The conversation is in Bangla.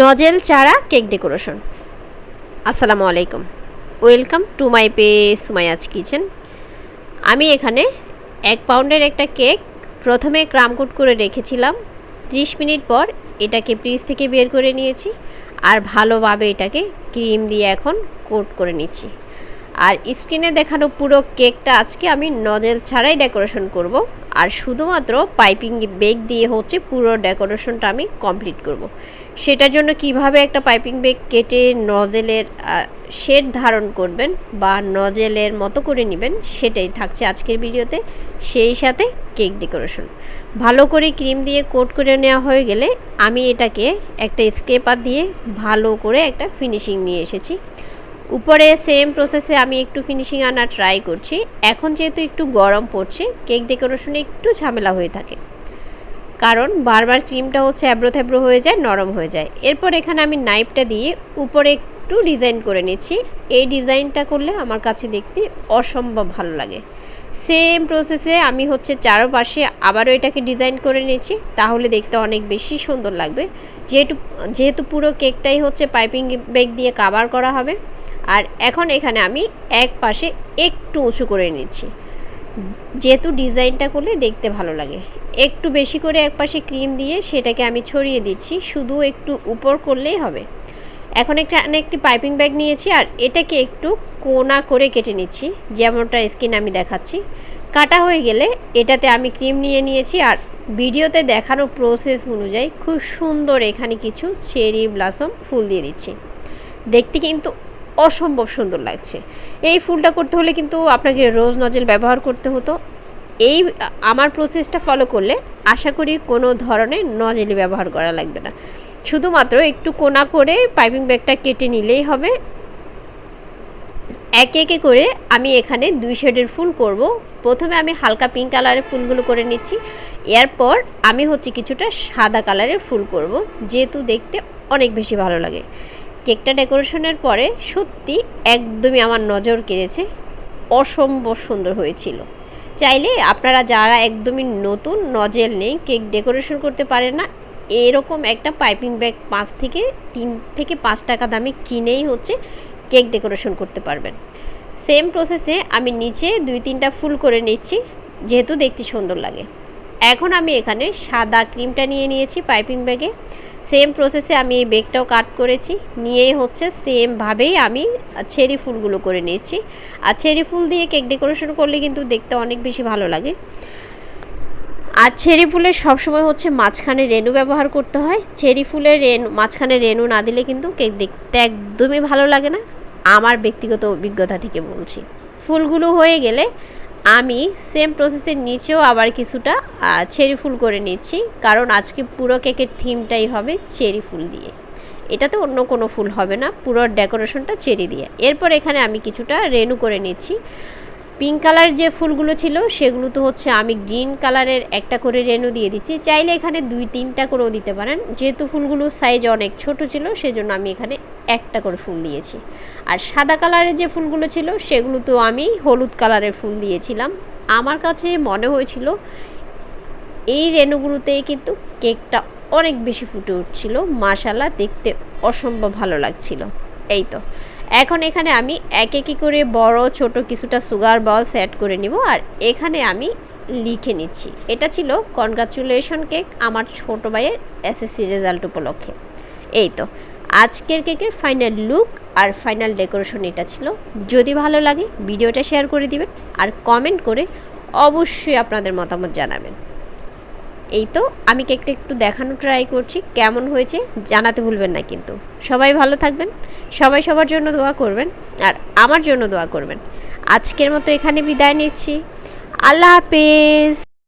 নজেল চারা কেক ডেকোরেশন। আসসালামু আলাইকুম। ওয়েলকাম টু মাই পে সুমায়াজ কিচেন। আমি এখানে এক পাউন্ডের একটা কেক প্রথমে ক্রামকুট করে রেখেছিলাম। ত্রিশ মিনিট পর এটাকে ফ্রিজ থেকে বের করে নিয়েছি আর ভালোভাবে এটাকে ক্রিম দিয়ে এখন কোট করে নিচ্ছি। আর স্ক্রিনে দেখানো পুরো কেকটা আজকে আমি নজেল ছাড়াই ডেকোরেশন করব। আর শুধুমাত্র পাইপিং বেগ দিয়ে হচ্ছে পুরো ডেকোরেশনটা আমি কমপ্লিট করব। সেটার জন্য কীভাবে একটা পাইপিং বেগ কেটে নজেলের শেড ধারণ করবেন বা নজেলের মতো করে নেবেন সেটাই থাকছে আজকের ভিডিওতে। সেই সাথে কেক ডেকোরেশন। ভালো করে ক্রিম দিয়ে কোট করে নেওয়া হয়ে গেলে আমি এটাকে একটা স্ক্রেপার দিয়ে ভালো করে একটা ফিনিশিং নিয়ে এসেছি। উপরে সেম প্রসেসে আমি একটু ফিনিশিং আনার ট্রাই করছি। এখন যেহেতু একটু গরম পড়ছে কেক ডেকোরেশনে একটু ঝামেলা হয়ে থাকে। কারণ বারবার ক্রিমটা হচ্ছে অ্যাব্রো থ্যাব্রো হয়ে যায়, নরম হয়ে যায়। এরপর এখানে আমি নাইফটা দিয়ে উপরে একটু ডিজাইন করে নিচ্ছি। এই ডিজাইনটা করলে আমার কাছে দেখতে অসম্ভব ভালো লাগে। সেম প্রসেসে আমি হচ্ছে চারোপাশে আবারও এটাকে ডিজাইন করে নিয়েছি তাহলে দেখতে অনেক বেশি সুন্দর লাগবে। যেহেতু যেহেতু পুরো কেকটাই হচ্ছে পাইপিং বেগ দিয়ে কাভার করা হবে আর এখন এখানে আমি এক পাশে একটু উঁচু করে নিচ্ছি। যেহেতু ডিজাইনটা করলে দেখতে ভালো লাগে। একটু বেশি করে এক পাশে ক্রিম দিয়ে সেটাকে আমি ছড়িয়ে দিচ্ছি, শুধু একটু উপর করলেই হবে। এখন একটা একটি পাইপিং ব্যাগ নিয়েছি আর এটাকে একটু কোনা করে কেটে নিচ্ছি, যেমনটা স্কিন আমি দেখাচ্ছি। কাটা হয়ে গেলে এটাতে আমি ক্রিম নিয়ে নিয়েছি আর ভিডিওতে দেখানো প্রসেস অনুযায়ী খুব সুন্দর এখানে কিছু চেরি ব্লাসম ফুল দিয়ে দিচ্ছি। দেখতে কিন্তু অসম্ভব সুন্দর লাগছে। এই ফুলটা করতে হলে কিন্তু আপনাকে রোজ নজেল ব্যবহার করতে হতো। এই আমার প্রসেসটা ফলো করলে আশা করি কোনো ধরনের নজেলি ব্যবহার করা লাগবে না। শুধুমাত্র একটু কোনা করে পাইপিং ব্যাগটা কেটে নিলেই হবে। একে একে করে আমি এখানে দুই শেডের ফুল করব। প্রথমে আমি হালকা পিঙ্ক কালারের ফুলগুলো করে নিচ্ছি। এরপর আমি হচ্ছে কিছুটা সাদা কালারের ফুল করব। যেহেতু দেখতে অনেক বেশি ভালো লাগে। কেকটা ডেকোরেশনের পরে সত্যি একদমই আমার নজর কেড়েছে। অসম্ভব সুন্দর হয়েছিল। চাইলে আপনারা যারা একদমই নতুন, নজেল নেই, কেক ডেকোরেশন করতে পারেন না, এরকম একটা পাইপিং ব্যাগ পাঁচ থেকে তিন থেকে পাঁচ টাকা দামে কিনেই হচ্ছে কেক ডেকোরেশন করতে পারবেন। সেম প্রসেসে আমি নিচে দুই তিনটা ফুল করে নিচ্ছি, যেহেতু দেখতে সুন্দর লাগে। এখন আমি এখানে সাদা ক্রিমটা নিয়ে নিয়েছি পাইপিং ব্যাগে। সেম প্রসেসে আমি এই বেগটাও কাট করেছি। নিয়েই হচ্ছে সেমভাবেই আমি চেরি ফুলগুলো করে নিয়েছি। আর চেরি ফুল দিয়ে কেক ডেকোরেশন করলে কিন্তু দেখতে অনেক বেশি ভালো লাগে। আর চেরি ফুলের সবসময় হচ্ছে মাঝখানে রেনু ব্যবহার করতে হয়। চেরি ফুলের রেনু, মাঝখানে রেনু না দিলে কিন্তু কেক দেখতে একদমই ভালো লাগে না। আমার ব্যক্তিগত অভিজ্ঞতা থেকে বলছি। ফুলগুলো হয়ে গেলে আমি সেম প্রসেসের নিচেও আবার কিছুটা চেরি ফুল করে নিচ্ছি। কারণ আজকে পুরো কেকের থিমটাই হবে চেরি ফুল দিয়ে। এটাতে অন্য কোনো ফুল হবে না, পুরো ডেকোরেশনটা চেরি দিয়ে। এরপর এখানে আমি কিছুটা রেনু করে নিচ্ছি। পিঙ্ক কালার যে ফুলগুলো ছিল, সেগুলো তো হচ্ছে আমি গ্রিন কালারের একটা করে রেনু দিয়ে দিচ্ছি। চাইলে এখানে দুই তিনটা করেও দিতে পারেন। যেহেতু ফুলগুলো সাইজ অনেক ছোট ছিল, সেজন্য আমি এখানে একটা করে ফুল দিয়েছি। আর সাদা কালারের যে ফুলগুলো ছিল, সেগুলো তো আমি হলুদ কালারের ফুল দিয়েছিলাম। আমার কাছে মনে হয়েছিল, এই রেনুগুলোতে কিন্তু কেকটা অনেক বেশি ফুটে উঠছিল। মাশালা দেখতে অসম্ভব ভালো লাগছিল। এই তো। এখন এখানে আমি এক একই করে বড়, ছোট কিছুটা সুগার বল সেট করে নিব আর এখানে আমি লিখে নিচ্ছি। এটা ছিল কনগ্রাচুলেশন কেক আমার ছোট ভাইয়ের এসএসসি রেজাল্ট উপলক্ষে। এই তো, আজকের কেকের ফাইনাল লুক আর ফাইনাল ডেকোরেশন এটা ছিল। যদি ভালো লাগে ভিডিওটা শেয়ার করে দিবেন আর কমেন্ট করে অবশ্যই আপনাদের মতামত জানাবেন। এই তো, আমি কেকটা একটু দেখানো ট্রাই করছি, কেমন হয়েছে জানাতে ভুলবেন না কিন্তু। সবাই ভালো থাকবেন, সবাই সবার জন্য দোয়া করবেন, আর আমার জন্য দোয়া করবেন। আজকের মতো এখানে বিদায় নিচ্ছি। আল্লাহ হাফেজ।